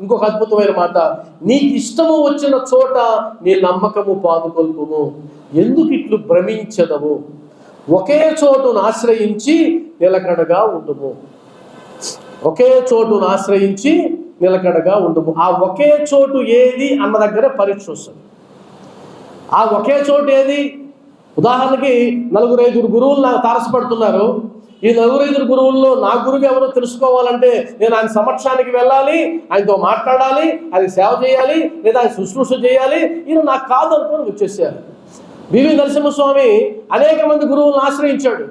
ఇంకొక అద్భుతమైన మాట. నీకు ఇష్టము వచ్చిన చోట నీ నమ్మకము పాదుకొల్పుము. ఎందుకు ఇట్లు భ్రమించదము? ఒకే చోటును ఆశ్రయించి నిలకడగా ఉండుము. ఒకే చోటును ఆశ్రయించి నిలకడగా ఉండుము. ఆ ఒకే చోటు ఏది? అన్న దగ్గర పరీక్ష వస్తుంది ఆ ఒకే చోటు ఏది? ఉదాహరణకి నలుగురు ఐదుగురు గురువులు నాకు తారసపడుతున్నారు. ఈ నలుగురు ఐదుగురు గురువుల్లో నా గురువు ఎవరో తెలుసుకోవాలంటే నేను ఆయన సమక్షానికి వెళ్ళాలి ఆయనతో మాట్లాడాలి ఆయన సేవ చేయాలి లేదా ఆయన శుశ్రూష చేయాలి ఈయన నాకు కాదు అనుకుని వచ్చేసారు. వివి నరసింహస్వామి అనేక మంది గురువులను ఆశ్రయించాడు.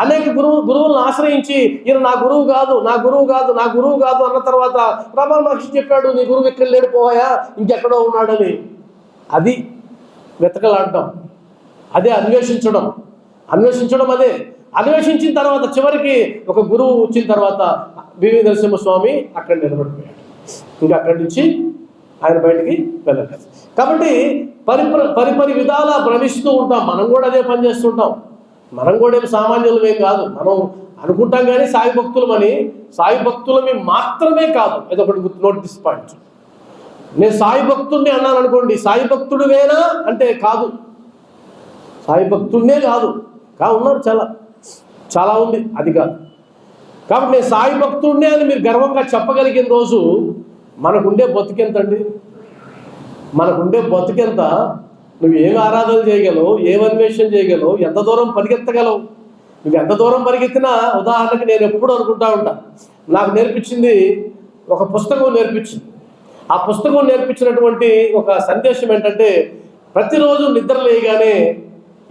అనేక గురువు గురువులను ఆశ్రయించి ఈయన నా గురువు కాదు నా గురువు కాదు నా గురువు కాదు అన్న తర్వాత రమణ మహర్షి చెప్పాడు నీ గురువు ఎక్కడ లేడిపోయా ఇంకెక్కడో ఉన్నాడని. అది వెతకలాడటం అదే అన్వేషించడం. అన్వేషించడం అదే. అన్వేషించిన తర్వాత చివరికి ఒక గురువు వచ్చిన తర్వాత బివి నరసింహస్వామి అక్కడ నిలబడిపోయాడు. ఇంకా అక్కడి నుంచి ఆయన బయటికి వెళ్ళలేదు. కాబట్టి పరిపరి పరిపరి విధాల భ్రమిస్తూ ఉంటాం. మనం కూడా అదే పని చేస్తుంటాం. మనం కూడా ఏం సామాన్యులమే కాదు. మనం అనుకుంటాం కానీ సాయి భక్తులమని సాయి భక్తులమి మాత్రమే కాదు. ఇదొకటి గుర్తు నోట్ దిస్ పాయింట్. నేను సాయి భక్తుడిని అన్నాను అనుకోండి. సాయి భక్తుడు వేనా అంటే కాదు. సాయి భక్తుడినే కాదు. కా ఉన్నారు చాలా. చాలా ఉంది. అది కాదు. కాబట్టి నేను సాయి భక్తుడినే అని మీరు గర్వంగా చెప్పగలిగిన రోజు మనకుండే బతుకెంతండి? మనకుండే బతుకెంత? నువ్వు ఏమి ఆరాధన చేయగలవు? ఏం అన్వేషణ చేయగలవు? ఎంత దూరం పరిగెత్తగలవు? నువ్వు ఎంత దూరం పరిగెత్తినా ఉదాహరణకి నేను ఎప్పుడు అనుకుంటా ఉంటా. నాకు నేర్పించింది ఒక పుస్తకం నేర్పించింది. ఆ పుస్తకం నేర్పించినటువంటి ఒక సందేశం ఏంటంటే ప్రతిరోజు నిద్ర లేయగానే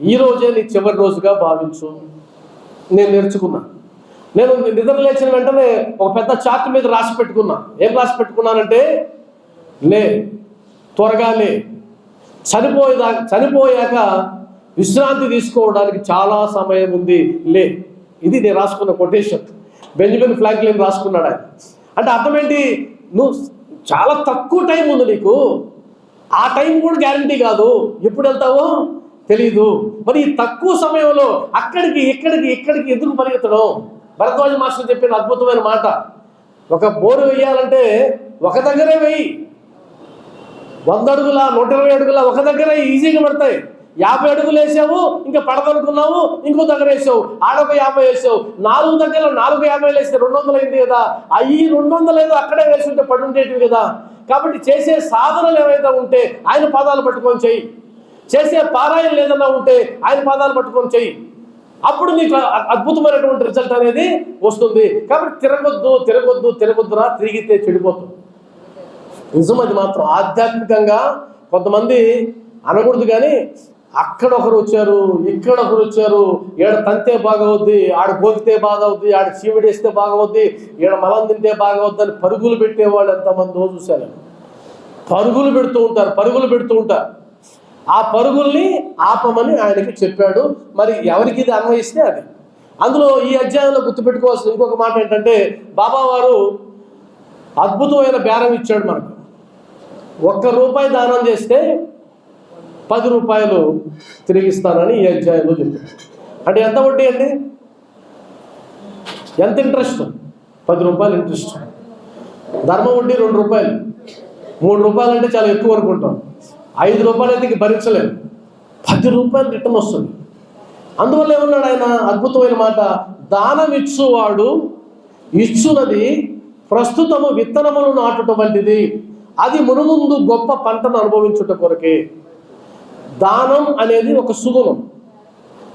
ఈ రోజే నీ చివరి రోజుగా భావించు. నేను నేర్చుకున్నా. నేను నిద్ర లేచిన వెంటనే ఒక పెద్ద చార్ట్ మీద రాసి పెట్టుకున్నా. ఏం రాసి పెట్టుకున్నానంటే లే త్వరగా లే. చనిపోయేదా చనిపోయాక విశ్రాంతి తీసుకోవడానికి చాలా సమయం ఉంది. లే. ఇది నేను రాసుకున్న కొటేషన్. బెంజమిన్ ఫ్లాంక్లిన్ రాసుకున్నాడు ఆయన. అంటే అర్థం ఏంటి? నువ్వు చాలా తక్కువ టైం ఉంది నీకు. ఆ టైం కూడా గ్యారంటీ కాదు. ఎప్పుడు వెళ్తావో? తెలీదు. మరి ఈ తక్కువ సమయంలో అక్కడికి ఇక్కడికి ఇక్కడికి ఎందుకు పరిగెత్తడం? భరద్వాజ మాస్టర్ చెప్పిన అద్భుతమైన మాట. ఒక బోరు వేయాలంటే ఒక దగ్గరే వెయ్యి. వంద అడుగుల నూట ఇరవై అడుగుల ఒక దగ్గర ఈజీగా పడతాయి. యాభై అడుగులు వేసావు ఇంకా పడదనుకున్నావు ఇంకో దగ్గర వేసావు ఆడొక యాభై వేసావు. నాలుగు దగ్గర నాలుగు యాభై వేస్తే రెండు వందలు అయింది కదా. అవి రెండు వందలు ఏదో అక్కడే వేసి ఉంటే పడి ఉండేటివి కదా. కాబట్టి చేసే సాధనలు ఏవైతే ఉంటే ఆయన పాదాలు పట్టుకొని చెయ్యి. చేసే పారాయణ లేదన్నా ఉంటే ఆయన పాదాలు పట్టుకొని చెయ్యి. అప్పుడు నీకు అద్భుతమైనటువంటి రిజల్ట్ అనేది వస్తుంది. కాబట్టి తిరగొద్దు తిరగొద్దు తిరగొద్దురా తిరిగితే చెడిపోతుంది. నిజం అది మాత్రం. ఆధ్యాత్మికంగా కొంతమంది అనకూడదు కానీ అక్కడ ఒకరు వచ్చారు ఇక్కడ ఒకరు వచ్చారు. ఈడ తంతే బాగవుద్ది ఆడ గోకితే బాగవుద్ది ఆడ చీవిడేస్తే బాగవుద్ది ఈడ మలం తింటే బాగవుద్ది అని పరుగులు పెట్టేవాళ్ళు రోజు చూశాను పరుగులు పెడుతూ ఉంటారు పరుగులు పెడుతూ ఉంటారు. ఆ పరుగుల్ని ఆపమని ఆయనకి చెప్పాడు. మరి ఎవరికి ఇది అన్వయిస్తే అది? అందులో ఈ అధ్యాయంలో గుర్తుపెట్టుకోవాల్సిన ఇంకొక మాట ఏంటంటే బాబా వారు అద్భుతమైన బేరం ఇచ్చాడు మనకు. ఒక్క రూపాయి దానం చేస్తే పది రూపాయలు తిరిగిస్తానని ఈ అధ్యాయంలో చెప్పాడు. అంటే ఎంత వడ్డీ అండి? ఎంత ఇంట్రెస్ట్ పది రూపాయలు ఇంట్రెస్ట్ ధర్మ వడ్డీ రెండు రూపాయలు. మూడు రూపాయలు అంటే చాలా ఎక్కువ అనుకుంటాం. ఐదు రూపాయలు అయితే భరించలేము పది రూపాయలు రిటర్న్ వస్తుంది. అందువల్ల ఏమన్నాడు ఆయన అద్భుతమైన మాట? దానం ఇచ్చువాడు ఇచ్చున్నది ప్రస్తుతము విత్తనములు నాటుట వంటిది. అది మునుముందు గొప్ప పంటను అనుభవించుట కొరకే. దానం అనేది ఒక సుగుణం.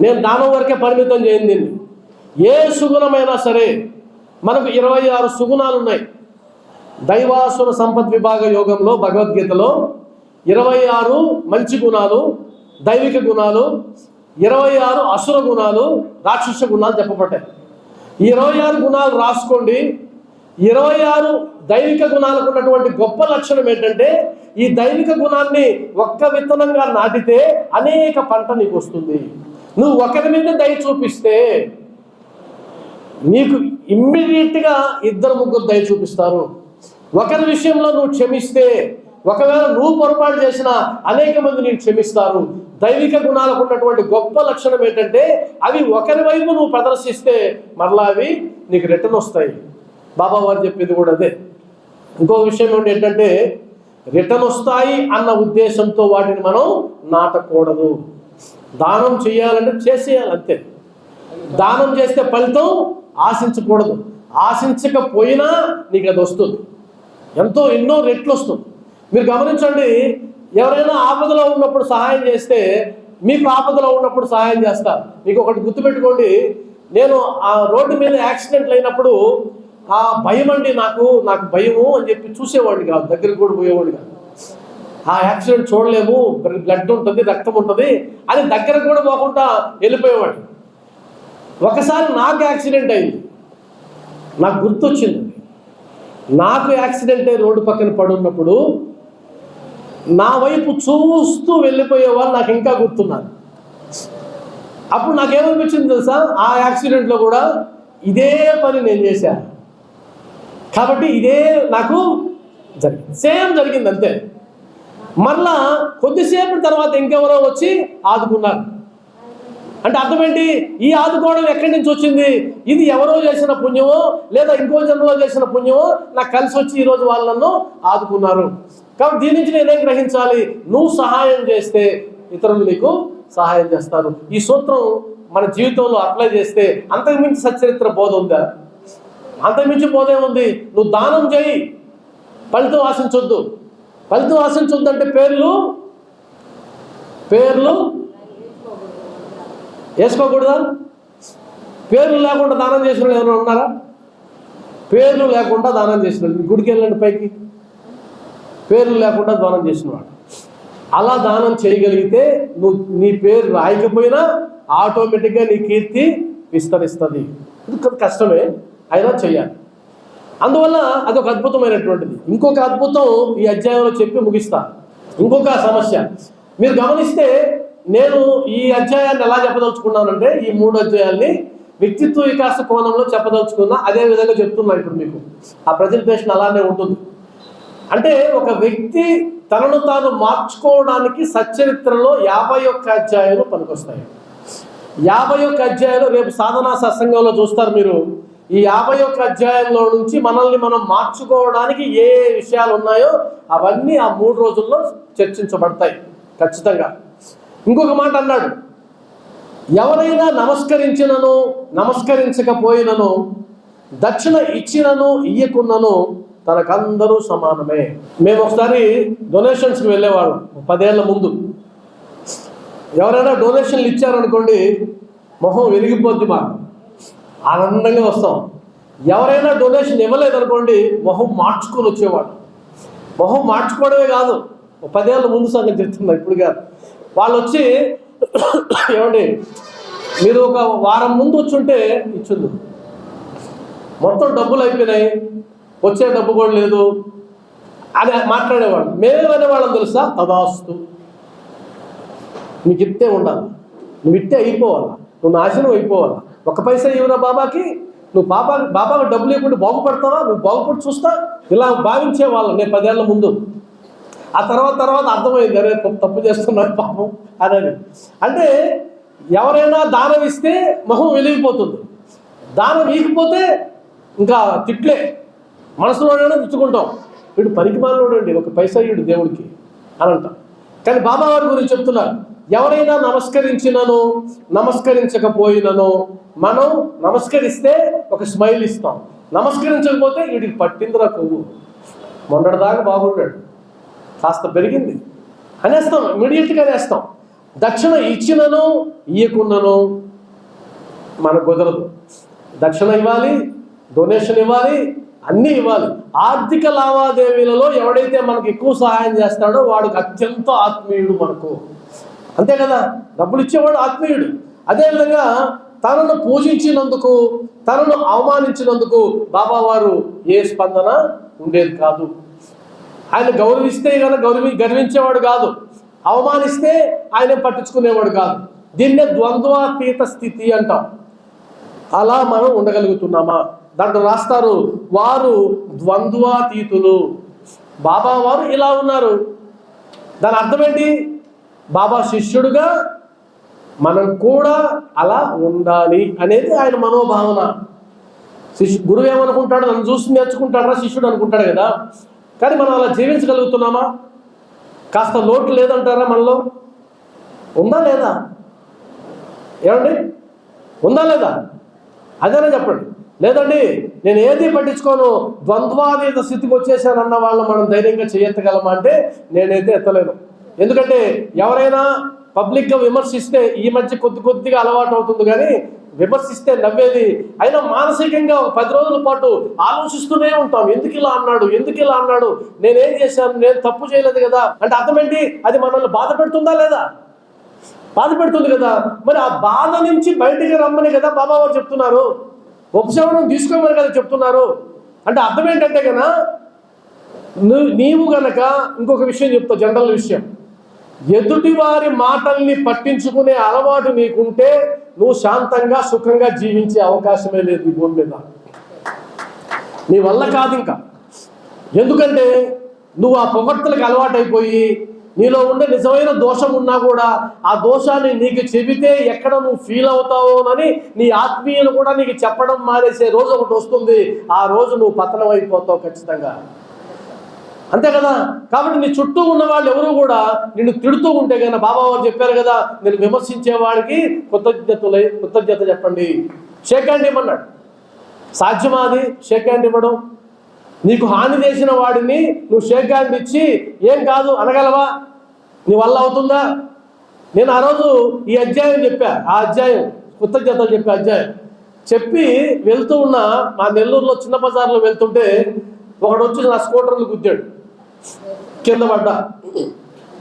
నేను దానం వరకే పరిమితం చేయండి దీన్ని. ఏ సుగుణమైనా సరే మనకు ఇరవై ఆరు సుగుణాలు ఉన్నాయి దైవాసుర సంపద్ విభాగ యోగంలో భగవద్గీతలో ఇరవై ఆరు మంచి గుణాలు దైవిక గుణాలు ఇరవై ఆరు అసుర గుణాలు రాక్షస గుణాలు చెప్పబడ్డాయి. ఇరవై ఆరు గుణాలు రాసుకోండి. ఇరవై ఆరు దైవిక గుణాలకు ఉన్నటువంటి గొప్ప లక్షణం ఏంటంటే ఈ దైవిక గుణాన్ని ఒక్క విత్తనంగా నాటితే అనేక పంట నీకు వస్తుంది. నువ్వు ఒకరి మీద దయ చూపిస్తే నీకు ఇమ్మీడియట్గా ఇద్దరు ముగ్గురు దయ చూపిస్తారు. ఒకరి విషయంలో నువ్వు క్షమిస్తే ఒకవేళ నువ్వు పొరపాటు చేసిన అనేక మంది నీకు క్షమిస్తారు. దైవిక గుణాలకు ఉన్నటువంటి గొప్ప లక్షణం ఏంటంటే అవి ఒకరి వైపు నువ్వు ప్రదర్శిస్తే మరలా అవి నీకు రిటర్న్ వస్తాయి. బాబా వారు చెప్పేది కూడా అదే. ఇంకో విషయం ఏంటి ఏంటంటే రిటర్న్ వస్తాయి అన్న ఉద్దేశంతో వాటిని మనం నాటకూడదు. దానం చేయాలంటే చేసేయాలి అంతే. దానం చేస్తే ఫలితం ఆశించకూడదు. ఆశించకపోయినా నీకు అది వస్తుంది. ఎంతో ఎన్నో రెట్లు వస్తుంది. మీరు గమనించండి ఎవరైనా ఆపదలో ఉన్నప్పుడు సహాయం చేస్తే మీకు ఆపదలో ఉన్నప్పుడు సహాయం చేస్తారు. మీకు ఒకటి గుర్తుపెట్టుకోండి నేను ఆ రోడ్డు మీద యాక్సిడెంట్లు అయినప్పుడు ఆ భయం అండి నాకు నాకు భయము అని చెప్పి చూసేవాడిని కాదు దగ్గరికి కూడా పోయేవాడిని కాదు. ఆ యాక్సిడెంట్ చూడలేము బ్లడ్ ఉంటుంది రక్తం ఉంటుంది అని దగ్గరకు కూడా పోకుండా వెళ్ళిపోయేవాడు ఒకసారి నాకు యాక్సిడెంట్ అయింది. నాకు గుర్తొచ్చింది. నాకు యాక్సిడెంట్ అయి రోడ్డు పక్కన పడున్నప్పుడు నా వైపు చూస్తూ వెళ్ళిపోయే వాళ్ళు నాకు ఇంకా గుర్తున్నారు. అప్పుడు నాకేమనిపించింది తెలుసా? ఆ యాక్సిడెంట్లో కూడా ఇదే పని నేను చేశాను కాబట్టి ఇదే నాకు జరిగింది. సేమ్ జరిగింది అంతే. మళ్ళా కొద్దిసేపు తర్వాత ఇంకెవరో వచ్చి ఆదుకున్నారు. అంటే అర్థం ఏంటి ఈ ఆదుకోవడం ఎక్కడి నుంచి వచ్చింది? ఇది ఎవరో చేసిన పుణ్యమో లేదా ఇంకో జన్మలో చేసిన పుణ్యమో? నాకు కలిసి వచ్చి ఈరోజు వాళ్ళు నన్ను ఆదుకున్నారు. కాబట్టి దీని నుంచి నేనేం గ్రహించాలి? నువ్వు సహాయం చేస్తే ఇతరులు నీకు సహాయం చేస్తారు. ఈ సూత్రం మన జీవితంలో అప్లై చేస్తే అంతకుమించి సచరిత్ర బోధ ఉందా? అంతకుమించి బోధ ఏముంది? నువ్వు దానం చేయి. ఫలితం ఆశించొద్దు. ఫలితం ఆశించొద్దు అంటే పేర్లు పేర్లు వేసుకోకూడదా? పేర్లు లేకుండా దానం చేసిన వాళ్ళు ఎవరైనా ఉన్నారా? పేర్లు లేకుండా దానం చేసిన వాళ్ళు. గుడికి వెళ్ళండి పైకి. పేర్లు లేకుండా దానం చేసినవాడు అలా దానం చేయగలిగితే నువ్వు నీ పేరు రాయకపోయినా ఆటోమేటిక్గా నీ కీర్తి విస్తరిస్తుంది. ఇది కష్టమే అయినా చేయాలి అందువల్ల అది ఒక అద్భుతమైనటువంటిది. ఇంకొక అద్భుతం ఈ అధ్యాయంలో చెప్పి ముగిస్తా. ఇంకొక సమస్య. మీరు గమనిస్తే నేను ఈ అధ్యాయాన్ని ఎలా చెప్పదలుచుకున్నానంటే ఈ మూడు అధ్యాయాల్ని వ్యక్తిత్వ వికాస కోణంలో చెప్పదలుచుకున్నా అదే విధంగా చెప్తున్నా ఇప్పుడు మీకు. ఆ ప్రజెంటేషన్ అలానే ఉంటుంది. అంటే ఒక వ్యక్తి తనను తాను మార్చుకోవడానికి సచ్చరిత్రలో యాభై ఒక్క అధ్యాయాలు పనికొస్తాయి. యాభై ఒక్క అధ్యాయాలు రేపు సాధనా సత్సంగంలో చూస్తారు మీరు. ఈ యాభై ఒక్క అధ్యాయంలో నుంచి మనల్ని మనం మార్చుకోవడానికి ఏ ఏ విషయాలు ఉన్నాయో అవన్నీ ఆ మూడు రోజుల్లో చర్చించబడతాయి. ఖచ్చితంగా. ఇంకొక మాట అన్నాడు. ఎవరైనా నమస్కరించినను నమస్కరించకపోయినను దక్షిణ ఇచ్చినను ఇయ్యకున్నను తనకందరూ సమానమే. మేము ఒకసారి డొనేషన్స్కి వెళ్ళేవాళ్ళం పదేళ్ళ ముందు. ఎవరైనా డొనేషన్లు ఇచ్చారనుకోండి మొహం వెలిగిపోద్ది మాకు. ఆనందంగా వస్తాం. ఎవరైనా డొనేషన్ ఇవ్వలేదనుకోండి మొహం మార్చుకొని వచ్చేవాడు మొహం మార్చుకోవడమే కాదు పదేళ్ళ ముందు సంగతి చెప్తున్నా ఇప్పుడు కాదు వాళ్ళు వచ్చి ఏమండి మీరు ఒక వారం ముందు వచ్చి ఉంటే ఇచ్చింది మొత్తం డబ్బులు అయిపోయినాయి వచ్చే డబ్బు కూడా లేదు అని మాట్లాడేవాడు మేమేమనే వాళ్ళం తెలుసా? తదాస్తు. నీకు ఇట్టే ఉండాలి. నువ్వు ఇట్టే అయిపోవాలి. నువ్వు నాశనం అయిపోవాలి. ఒక పైసా ఇవ్వరా బాబాకి నువ్వు బాబా బాబాకి డబ్బులు ఇవ్వకుండా బాగుపడతావా? నువ్వు బాగుపడి చూస్తా. ఇలా భావించే వాళ్ళం నేను పదేళ్ళ ముందు. ఆ తర్వాత తర్వాత అర్థమైంది అరే తప్పు- చేస్తున్నాడు పాపం అని అంటే ఎవరైనా దానం ఇస్తే మొహం వెలిగిపోతుంది. దానం ఇకపోతే ఇంకా తిట్లే. మనసులోనే తెచ్చుకుంటాం వీడు పనికి మాలోడండి ఒక పైసా ఇడు దేవుడికి అని అంటాం. కానీ బాబావారి గురించి చెప్తున్నారు. ఎవరైనా నమస్కరించినను నమస్కరించకపోయినను మనం నమస్కరిస్తే ఒక స్మైల్ ఇస్తాం. నమస్కరించకపోతే వీడికి పట్టిందిరా కొవ్వు. మొన్నటిదాకా బాగుంటాడు కాస్త పెరిగింది. అనేస్తాం ఇమీడియట్గా అనేస్తాం. దక్షిణ ఇచ్చినను ఇయ్యకున్నను మనకు కుదరదు. దక్షిణ ఇవ్వాలి డొనేషన్ ఇవ్వాలి అన్నీ ఇవ్వాలి. ఆర్థిక లావాదేవీలలో ఎవడైతే మనకు ఎక్కువ సహాయం చేస్తాడో వాడికి అత్యంత ఆత్మీయుడు మనకు. అంతే కదా? డబ్బులు ఇచ్చేవాడు ఆత్మీయుడు. అదేవిధంగా తనను పూజించినందుకు తనను అవమానించినందుకు బాబావారు ఏ స్పందన? ఉండేది కాదు. ఆయన గౌరవిస్తే కదా గౌరవి గర్వించేవాడు కాదు. అవమానిస్తే ఆయన పట్టించుకునేవాడు కాదు. దీన్నే ద్వంద్వాతీత స్థితి అంటాం. అలా మనం ఉండగలుగుతున్నామా? దాంట్లో రాస్తారు వారు ద్వంద్వాతీతులు. బాబా వారు ఇలా ఉన్నారు. దాని అర్థం ఏంటి? బాబా శిష్యుడుగా మనం కూడా అలా ఉండాలి అనేది ఆయన మనోభావన. శిష్యు గురువు ఏమనుకుంటాడు నన్ను చూసి నేర్చుకుంటాడా శిష్యుడు అనుకుంటాడు కదా. కానీ మనం అలా జీవించగలుగుతున్నామా? కాస్త లోటు లేదంటారా మనలో? ఉందా లేదా? ఏమండి? ఉందా లేదా? అదేనా చెప్పండి. లేదండి నేను ఏది పట్టించుకోను? ద్వంద్వాతీత స్థితికి వచ్చేసానన్న వాళ్ళు మనం ధైర్యంగా చేయెత్తగలమా అంటే నేనైతే ఎత్తలేను. ఎందుకంటే ఎవరైనా పబ్లిక్గా విమర్శిస్తే ఈ మధ్య కొద్ది కొద్దిగా అలవాటు అవుతుంది కానీ విమర్శిస్తే నవ్వేది. అయినా మానసికంగా ఒక పది రోజుల పాటు ఆలోచిస్తూనే ఉంటాం. ఎందుకు ఇలా అన్నాడు? ఎందుకు ఇలా అన్నాడు? నేనేం చేశాను? నేను తప్పు చేయలేదు కదా? అంటే అర్థమేంటి అది మనల్ని బాధ పెడుతుందా లేదా? బాధ పెడుతుంది కదా? మరి ఆ బాధ నుంచి బయటికి రమ్మని కదా బాబా వారు చెప్తున్నారు. ఉపశమనం తీసుకోమని కదా చెప్తున్నారు. అంటే అర్థం ఏంటంటే కదా నువ్వు నీవు గనక ఇంకొక విషయం చెప్తా జనరల్ విషయం. ఎదుటి వారి మాటల్ని పట్టించుకునే అలవాటు నీకుంటే నువ్వు శాంతంగా సుఖంగా జీవించే అవకాశమే లేదు ఈ భూమి మీద. నీ వల్ల కాదు ఇంకా. ఎందుకంటే నువ్వు ఆ పొగడ్తలకు అలవాటైపోయి నీలో ఉండే నిజమైన దోషం ఉన్నా కూడా ఆ దోషాన్ని నీకు చెబితే ఎక్కడ నువ్వు ఫీల్ అవుతావోనని నీ ఆత్మీయులు కూడా నీకు చెప్పడం మానేసే రోజు ఒకటి వస్తుంది. ఆ రోజు నువ్వు పతనం అయిపోతావు ఖచ్చితంగా. అంతే కదా? కాబట్టి నీ చుట్టూ ఉన్న వాళ్ళు ఎవరు కూడా నిన్ను తిడుతూ ఉంటే కన్నా బాబా వారు చెప్పారు కదా నేను విమర్శించే వాడికి కృతజ్ఞతలై కృతజ్ఞత చెప్పండి. షేక్ హ్యాండ్ ఇవ్వన్నాడు. సాధ్యమా అది? షేక్ హ్యాండ్ ఇవ్వడం. నీకు హాని చేసిన వాడిని నువ్వు షేక్ హ్యాండ్ ఇచ్చి ఏం కాదు అనగలవా? నీ వల్ల అవుతుందా? నేను ఆ రోజు ఈ అధ్యాయం చెప్పా. ఆ అధ్యాయం కృతజ్ఞతలు చెప్పే అధ్యాయం. చెప్పి వెళ్తూ ఉన్న మా నెల్లూరులో చిన్న బజార్లో వెళ్తుంటే ఒకడు వచ్చి నా స్కూటర్లు గుద్దాడు. కింద పడ్డా.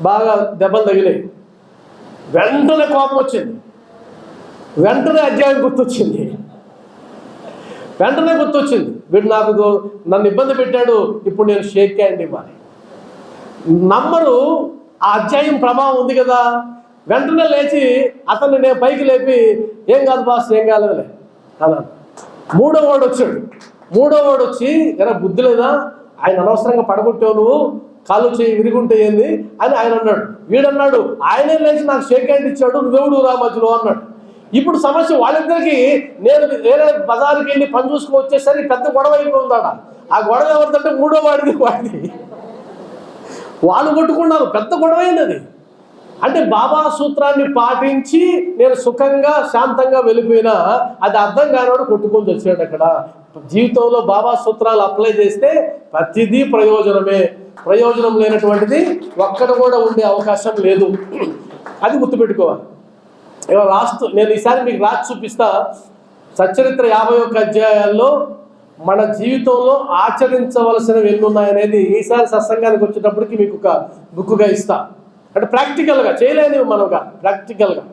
బాగా దెబ్బలు తగిలాయి. వెంటనే కోపం వచ్చింది. వెంటనే అధ్యాయం గుర్తొచ్చింది. వెంటనే గుర్తొచ్చింది. వీడు నాకు నన్ను ఇబ్బంది పెట్టాడు ఇప్పుడు నేను షేక్ హ్యాండ్ ఇవ్వాలి. నమ్మరు ఆ అధ్యాయం ప్రభావం ఉంది కదా. వెంటనే లేచి అతన్ని నేను పైకి లేపి ఏం కాదు బాస్ ఏం కాలేదులే అలా మూడో వాడు వచ్చాడు. మూడో వాడు వచ్చి ఎరా బుద్ధి లేదా? ఆయన అనవసరంగా పడగొట్టావు నువ్వు కాళ్ళు చేయి విరిగుంటే ఏంది? అని ఆయన అన్నాడు. వీడన్నాడు ఆయనే లేచి నాకు షేక్ హ్యాండ్ ఇచ్చాడు నువ్వెవడు రా మధ్యలో? అన్నాడు. ఇప్పుడు సమస్య వాళ్ళిద్దరికి నేను వేరే బజార్కి వెళ్ళి పని చూసుకుని వచ్చేసరికి పెద్ద గొడవ అయిపోయిందాడ ఆ గొడవ ఎవరిదంటే మూడో వాడిది వాడిది. వాళ్ళు కొట్టుకున్నారు పెద్ద గొడవ అయింది అంటే బాబా సూత్రాన్ని పాటించి నేను సుఖంగా శాంతంగా వెళ్ళిపోయినా అది అర్థం కానివాడు కొట్టుకొని వచ్చాడు అక్కడ. జీవితంలో బాబా సూత్రాలు అప్లై చేస్తే ప్రతిదీ ప్రయోజనమే. ప్రయోజనం లేనటువంటిది ఒక్కడ కూడా ఉండే అవకాశం లేదు. అది గుర్తుపెట్టుకోవాలి. ఇలా రాస్తూ నేను ఈసారి మీకు రాసి చూపిస్తా. సచరిత్ర యాభై ఒక్క అధ్యాయాల్లో మన జీవితంలో ఆచరించవలసినవి ఎన్ని ఉన్నాయనేది ఈసారి సత్సంగానికి వచ్చేటప్పటికి మీకు ఒక బుక్గా ఇస్తా. అంటే ప్రాక్టికల్గా చేయలేనివి మనగా ప్రాక్టికల్గా.